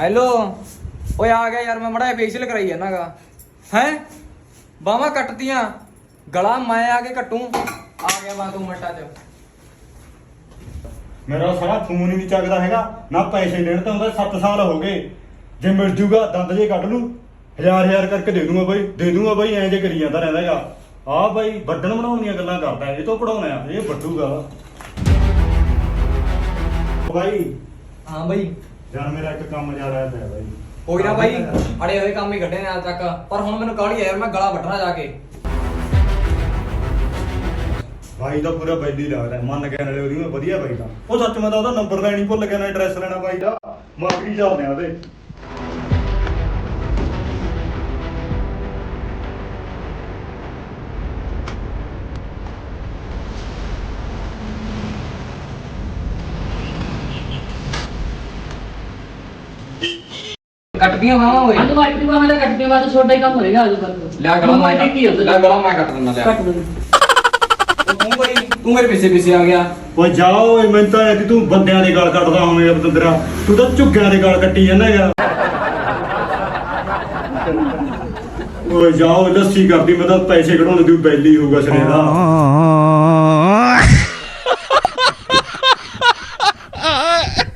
Hello. ਓਏ ਆ ਗਿਆ ਯਾਰ ਮੈਂ ਮੜਾ ਫੇਸ਼ੀਅਲ ਕਰਾਈ ਜਾਣਾਗਾ। ਹੈ? ਬਾਹਾਂ ਕੱਟਤੀਆਂ। ਗਲਾ ਮੈਂ ਆ ਕੇ ਕੱਟੂ। ਆ ਗਿਆ ਬਾ ਤੂੰ ਮਿੰਟਾਂ ਚ। ਮੇਰਾ ਸਾਰਾ ਫੋਨ ਹੀ ਨਹੀਂ ਚੱਕਦਾ ਹੈਗਾ। ਨਾ ਪੈਸੇ ਦੇਣ ਤਾਂ ਉਹਦਾ 7 ਸਾਲ ਹੋ ਗਏ। ਜੇ ਮਿਲ ਜੂਗਾ ਦੰਦ ਜੇ ਕੱਢ ਲੂ। ਹਜ਼ਾਰ ਹਜ਼ਾਰ ਕਰਕੇ ਦੇ ਦੂੰਗਾ ਬਾਈ। ਦੇ ਦੂੰਗਾ ਬਾਈ ਐਂ ਜੇ ਕਰੀ ਜਾਂਦਾ ਰਹਿੰਦਾ ਹੈਗਾ। ਆ ਬਾਈ ਵੱਡਣ ਬਣਾਉਣ ਦੀਆਂ ਗੱਲਾਂ ਕਰਦਾ। ਇਹ ਤੋਂ ਪੜਾਉਣਾ ਇਹ ਵੱਡੂਗਾ ਬਾਈ। ਹਾਂ ਬਈ। ਜਾਨ ਮੇਰਾ ਇੱਕ ਕੰਮ ਜਾ ਰਿਹਾ ਹੈ ਬਾਈ। ਕੋਈ ਨਾ ਬਾਈ ਅੜੇ ਹੋਏ ਕੰਮ ਹੀ ਕੱਢੇ ਨੇ ਅੱਜ ਤੱਕ। ਪਰ ਹੁਣ ਮੈਨੂੰ ਕਾਹਲੀ ਆ ਯਾਰ ਮੈਂ ਗਲਾ ਵੱਢਣਾ ਜਾ ਕੇ। ਬਾਈ ਦਾ ਪੂਰਾ ਬੈਲੀ ਲੱਗਦਾ ਹੈ, ਮੰਨ ਗਿਆ ਨਾਲੇ ਉਹਦੀ ਮੈਂ ਵਧੀਆ ਬਾਈ ਦਾ। ਉਹ ਸੱਚ ਮੈਂ ਤਾਂ ਉਹਦਾ ਨੰਬਰ ਲੈਣੀ ਭੁੱਲ ਗਿਆ ਨਾ ਐਡਰੈਸ ਲੈਣਾ ਬਾਈ ਦਾ। ਮਾਰਕੀ ਚੱਲਦੇ ਆ ਉਹਦੇ। ਕੱਟਦੀਆਂ ਬਾਹਾਂ ਓਏ। ਅੱਜ ਵਾਈਟ ਦੀ ਮੈਂ ਕੱਟਦੇ ਬਾਅਦ ਛੋਟਾ ਹੀ ਕੰਮ ਹੋਏਗਾ ਅੱਜ ਕੱਲ ਲੈ ਗਲਾ ਮੈਂ ਕੀ ਹੋ ਲੈ ਗਲਾ ਮੈਂ ਕੱਟ ਦਿੰਦਾ ਕੱਟ ਲੈ ਦੋ ਤੂੰ ਬਈ ਤੂੰ ਮੇਰੇ ਪਿੱਛੇ ਪਿੱਛੇ ਆ ਗਿਆ। ਓਏ ਜਾ ਓਏ ਮੈਂ ਤਾਂ ਐ ਤੂੰ ਬੰਦਿਆਂ ਦੇ ਗਲ ਕੱਟਦਾ ਹੋਵੇਂ ਬਤੰਦਰਾ। ਤੂੰ ਤਾਂ ਝੁੱਗਿਆਂ ਦੇ ਗਲ ਕੱਟੀ ਜਾਂਦਾ ਯਾਰ। ਓਏ ਜਾ ਓਏ ਲੱਸੀ ਕਰਦੀ ਮੈਂ ਤਾਂ ਪੈਸੇ ਕਢਾਉਣ ਦੀ ਬੈਲੀ ਹੋਊਗਾ ਸਰੇ ਦਾ।